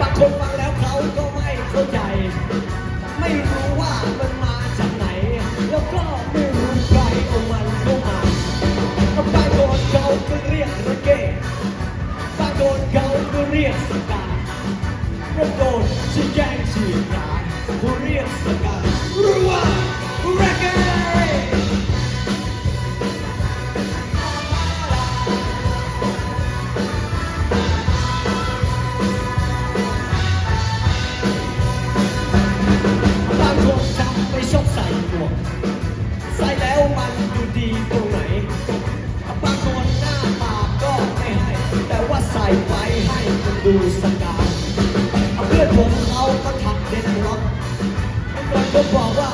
บางคนฟังแล้วเขาก็ไม่เข้าใจ ไม่รู้ว่ามันมาจากไหน แล้วก็ไม่รู้ใครเอามันเข้ามาบาไปโดนเขาก็เรียกระเก้บาโดนเขาก็เรียกสกาบางคนชี้แจงชี้ขาเขาเรียกสกาหรือว่าระเก้ อนผมเขาก็ทำเด็ดร็อกเพื่อนผมบอกว่า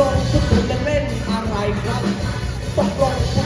ลงคุณจะเล่นอะไรครับ ตกลงคุณ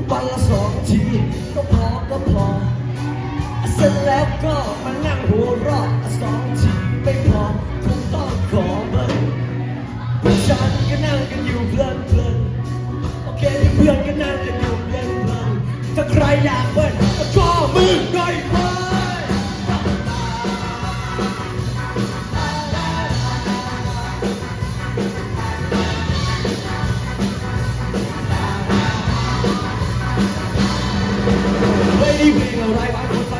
ทีก็พอก็พอเสร็จแล้วก็มานั่งหัวเราะสองทีไม่พอคงต้องขอเบิ้ลพวกฉันก็นั่งกันอยู่เพลินเพลินโอเคเพื่อนก็นั่งกันอยู่เพลินเพลินถ้าใครอยากเบิ้ลก็ข้อมือหน่อยเว้ย ได้